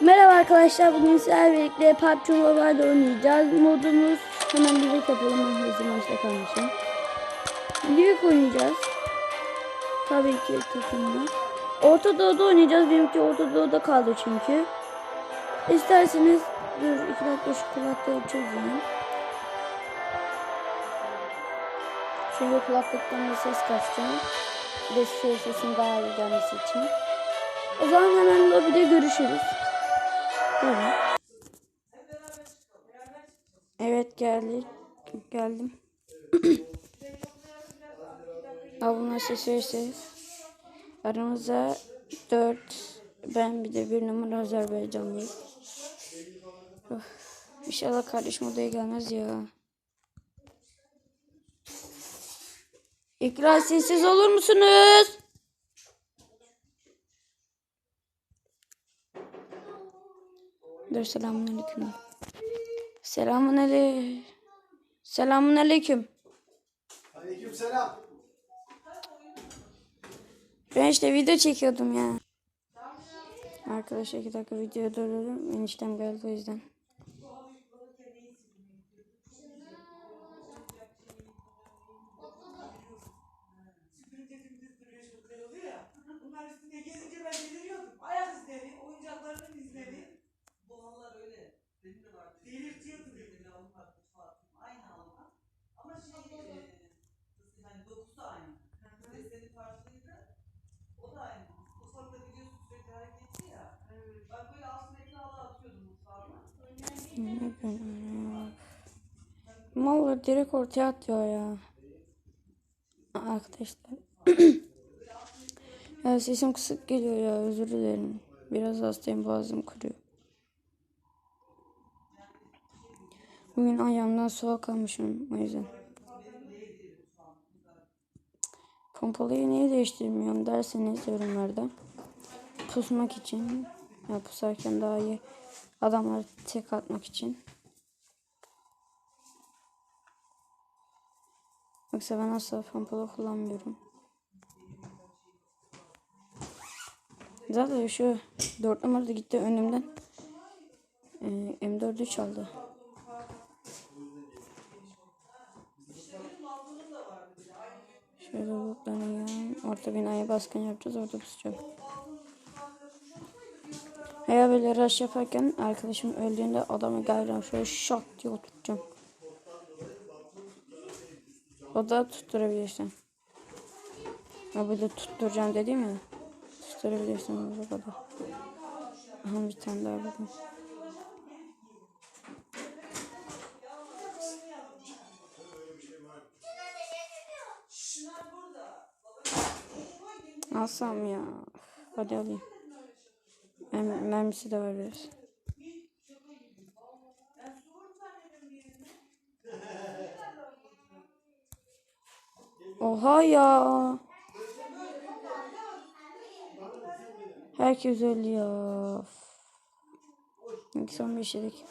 Merhaba arkadaşlar bugün sizlerle birlikte PUBG Mobile'de oynayacağız. Modumuz hemen Livik yapalım ben hızlı maçta kalmışım. Livik oynayacağız. Tabii ki takımda. Orta Doğu'da oynayacağız. Benimki Orta Doğu'da kaldı çünkü. İsterseniz dur iki dakika şu kulaklığı çözeyim. Çünkü kulaklıktan da ses kaçacağım. Bir ses sesin daha iyi gelmesi için. O zaman hemen lobide görüşürüz. Buyurun. Evet geldik. Geldim. Abone verirse aramızda 4 ben bir de bir numara Azerbaycanlıyım. Of. İnşallah kardeşim odaya gelmez ya. İkra sessiz olur musunuz? Dur selamun aleyküm. Selamun aleyküm. Selamun aleyküm. Aleykümselam. Ben işte video çekiyordum ya. Arkadaşlar iki dakika video durdurdum. Eniştem geldi o yüzden. Ne ben ya. Mallar direkt ortaya atıyor ya. Arkadaşlar. ya sesim kısık geliyor ya özür dilerim. Biraz hastayım boğazım kuruyor. Bugün ayağımdan soğuk almışım o yüzden. Pompalıyı niye değiştirmiyorum derseniz yorumlarda. Pusmak için. Ya pusarken daha iyi adamları tek atmak için. Yoksa ben asla pompalı kullanmıyorum. Zaten şu 4 numarada gitti önümden. Ee, M4'ü çaldı. Şöyle lootlanayım. Orta binaya baskın yapacağız. Orada pusacağım. Veya böyle rush yaparken arkadaşım öldüğünde adamı geleceğim. Şöyle şak diye oturtacağım. O da tutturabilirsin. Ha böyle tutturacağım dedim ya. Tutturabilirsin bu kadar. Aha bir tane daha buldum. Alsam ya. Hadi alayım. Mermi, mermisi de var biraz. Oha ya. Herkes ölüyor. Son bir işledik.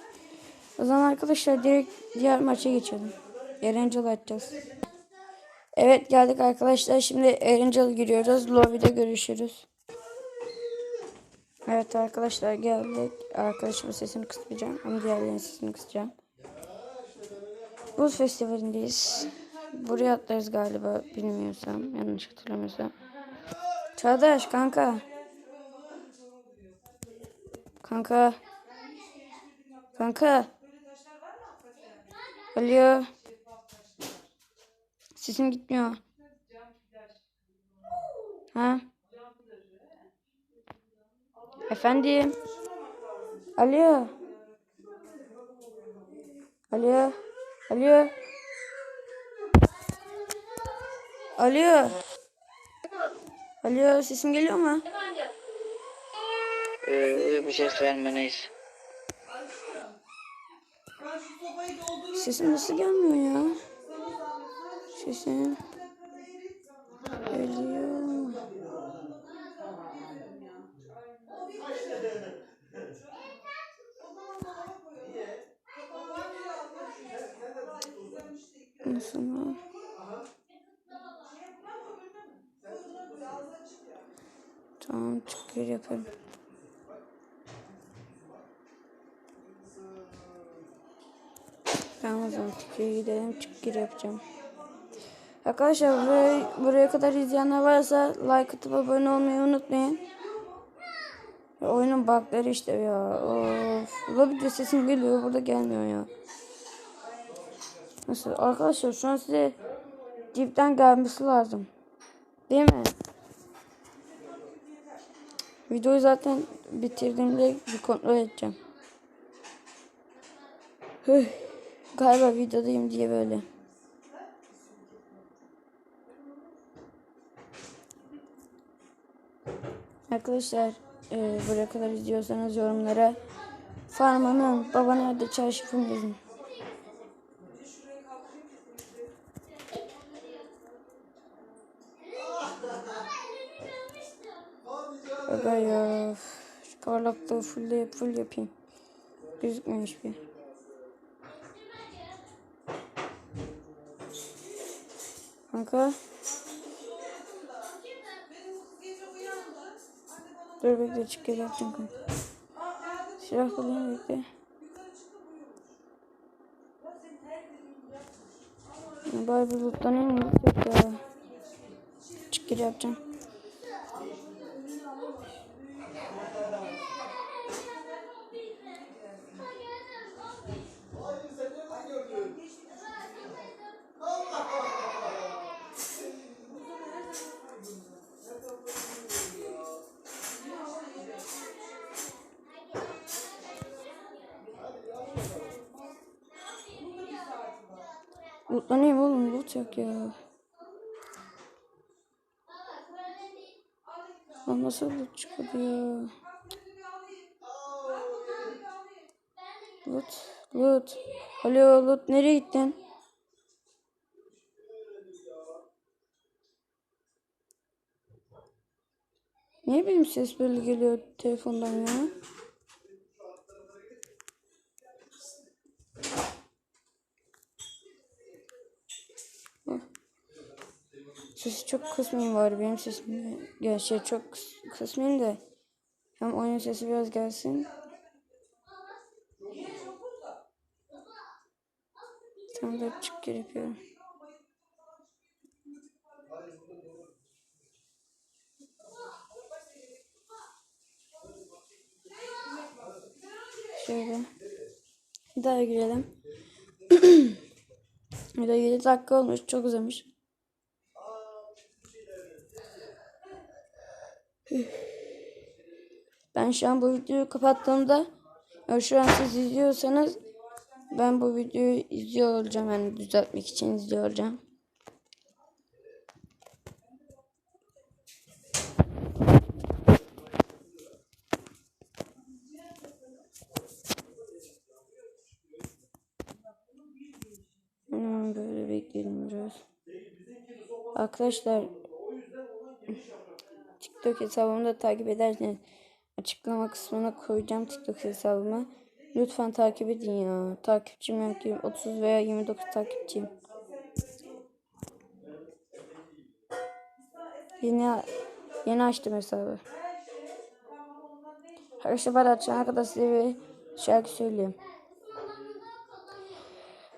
O zaman arkadaşlar direkt diğer maça geçelim. Erencil atacağız. Evet geldik arkadaşlar. Şimdi Erencil giriyoruz. Lobby'de görüşürüz. Evet arkadaşlar geldik. Arkadaşımın sesini kısmayacağım. Ama diğerlerinin sesini kısacağım. Buz festivalindeyiz. Buraya atlarız galiba bilmiyorsam. Yanlış hatırlamıyorsam. Çağdaş kanka. Kanka. Kanka. Alo. Sesim gitmiyor. Ha? Efendim. Alo. Alo. Alo. Alo. Alo sesim geliyor mu? Ee, bir ses şu sobayı doldurup Sesim nasıl gelmiyor ya? Sesim geliyor. Tamam çıkıyor yaparım. Tamam o zaman çıkıyor gidelim çıkıyor yapacağım. Arkadaşlar buraya, buraya kadar izleyenler varsa like atıp abone olmayı unutmayın. Ya oyunun bugları işte ya. Of. Ula bir de sesim geliyor burada gelmiyor ya. Nasıl? Arkadaşlar şu an size dipten gelmesi lazım. Değil mi? Videoyu zaten bitirdiğimde bir kontrol edeceğim. Hıh. Galiba videodayım diye böyle. Arkadaşlar e, buraya kadar izliyorsanız yorumlara Farmanın baba nerede çarşafım yazın. Aga ya. Şu parlaklığı full, full yapayım. Gözükmemiş bir. Kanka. Dur bekle çık gel kanka. Silah bulayım bekle. Bir lootlanayım mı? Yok ya. Çık gel yapacağım. Lootlanayım oğlum loot yok ya. Lan nasıl loot çıkmadı ya? Loot, loot. Alo loot nereye gittin? Niye benim ses böyle geliyor telefondan ya? Sesi çok kısmayayım bari benim sesim. Ya şey çok kıs- kısmayayım da. Hem oyun sesi biraz gelsin. Tam da çık gir. Şöyle. Daha girelim. De 7 dakika olmuş. Çok uzamış. Ben şu an bu videoyu kapattığımda şu an siz izliyorsanız ben bu videoyu izliyor olacağım. Yani düzeltmek için izliyor olacağım. Böyle bekleyelim biraz. Arkadaşlar TikTok hesabımı da takip ederseniz açıklama kısmına koyacağım TikTok hesabımı. Lütfen takip edin ya. Takipçim yok ki 30 veya 29 takipçiyim. Yeni yeni açtım hesabı. Arkadaşlar bana açana kadar size bir şarkı söyleyeyim.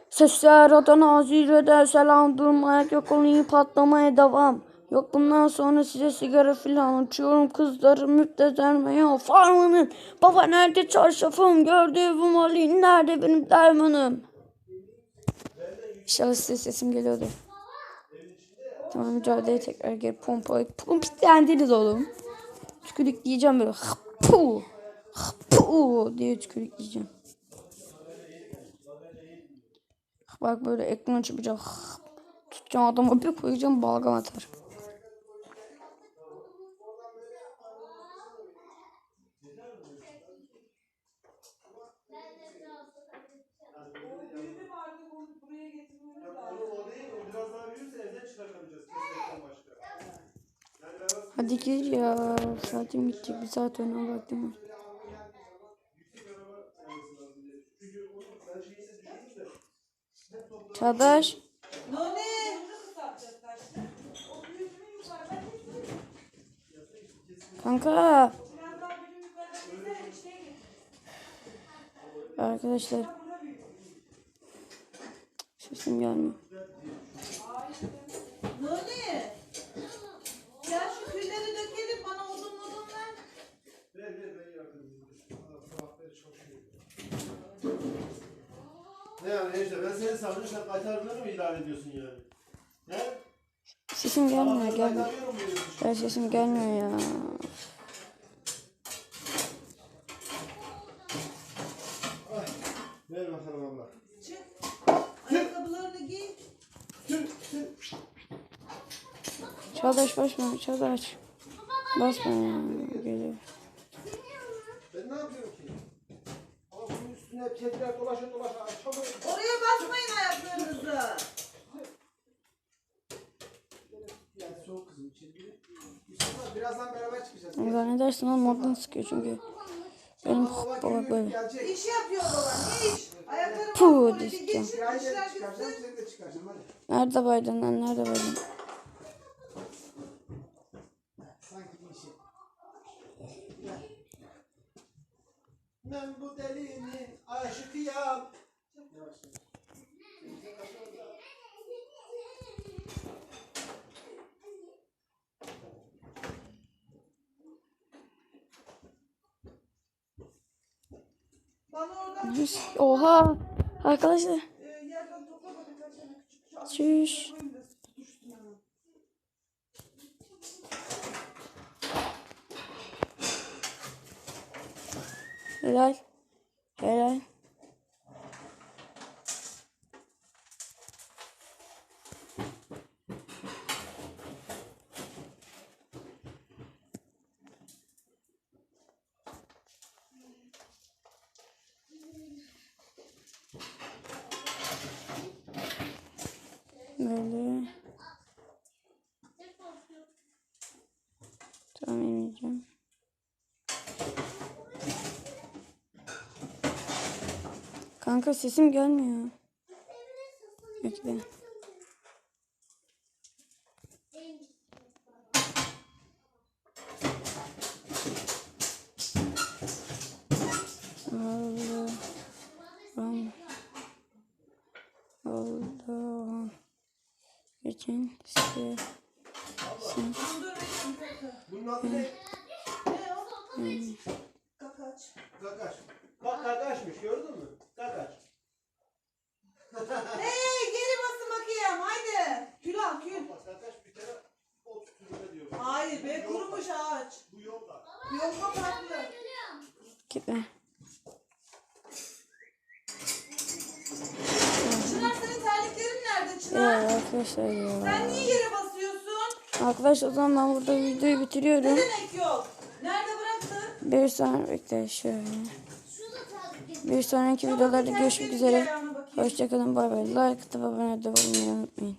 Sesler Adana zirvede selam durmaya yok olayım patlamaya devam. Yok bundan sonra size sigara filan açıyorum kızları müptezelmeye farmanın. Baba nerede çarşafım gördüğüm Ali nerede benim dermanım. Size sesim geliyordu. Tamam mücadeleye tekrar gel pompa. Pompitlendiniz oğlum. Tükürük diyeceğim böyle. Pu. Pu diye tükürük diyeceğim. Bak böyle ekran çıkacak. Tutacağım adama bir koyacağım balgam atar. Büyüdü mü artık onu buraya getirmemiz lazım. Onu o değil, o biraz daha başka. Yani ben Hadi gir ya. Saatim gidecek. Bir saat öne vaktim var. Çağdaş. Noni! Kanka. Getirir. Arkadaşlar. Sesim gelmiyor. Nuri. Ya şu külleri dökelim bana odun odun ver. Ver ver ben yardım edeyim. Kulakları çok şey. Ne yani işte ben seni savunca sen kaytarmıyor mu ilan ediyorsun yani? He? Sesim gelmiyor gelmiyor. Ben sesim gelmiyor ya. Çağdaş basma Çağdaş. Basma ya. Geliyor. Ben ne yapıyorum ki? Ama bunun üstüne hep kediler dolaşa dolaşa açamıyorum. Oraya basmayın ayaklarınızı. Yani soğuk kızım içeri girip. Mustafa birazdan beraber çıkacağız. Zannedersin oğlum oradan sıkıyor çünkü. Benim Baba babak böyle. İş yapıyor baba. Ne iş? Puh, basma. Bir düştüm. geçin. Kirayı işler da çıkaracağım, bitsin. seni de çıkaracağım hadi. Nerede baydın lan nerede baydın? Sanki bir şey. Gel. Ben bu delinin aşıkıyam. Yavaş yavaş. Oha. Arkadaşlar. e, yerden topla da birkaç tane küçük küçük. Çüş. Koyun da tutuşsun hemen. Helal. Helal. Böyle. Tamam emeceğim. Kanka sesim gelmiyor. Bekle. Allah. Allah. Geçen size sen. Bunun adı ne? Kakaç. Gagaş. Bak gagaşmış gördün mü? Gagaş. Hey geri basın bakayım haydi. Kül al kül. Bak gagaş bir kere ot türüne diyor. Hayır be kurumuş ağaç. Bu yolda. Yolma farklı. gitme. Çınar senin terliklerin nerede Çınar? arkadaşlar ya. Sen niye yere basıyorsun? Arkadaşlar o zaman ben burada videoyu Ne bitiriyorum. demek yok? Nerede bıraktın? Bir sonraki bekle şöyle. Bir sonraki videolarda görüşmek üzere. Hoşçakalın bay bay. Like atıp abone olmayı unutmayın.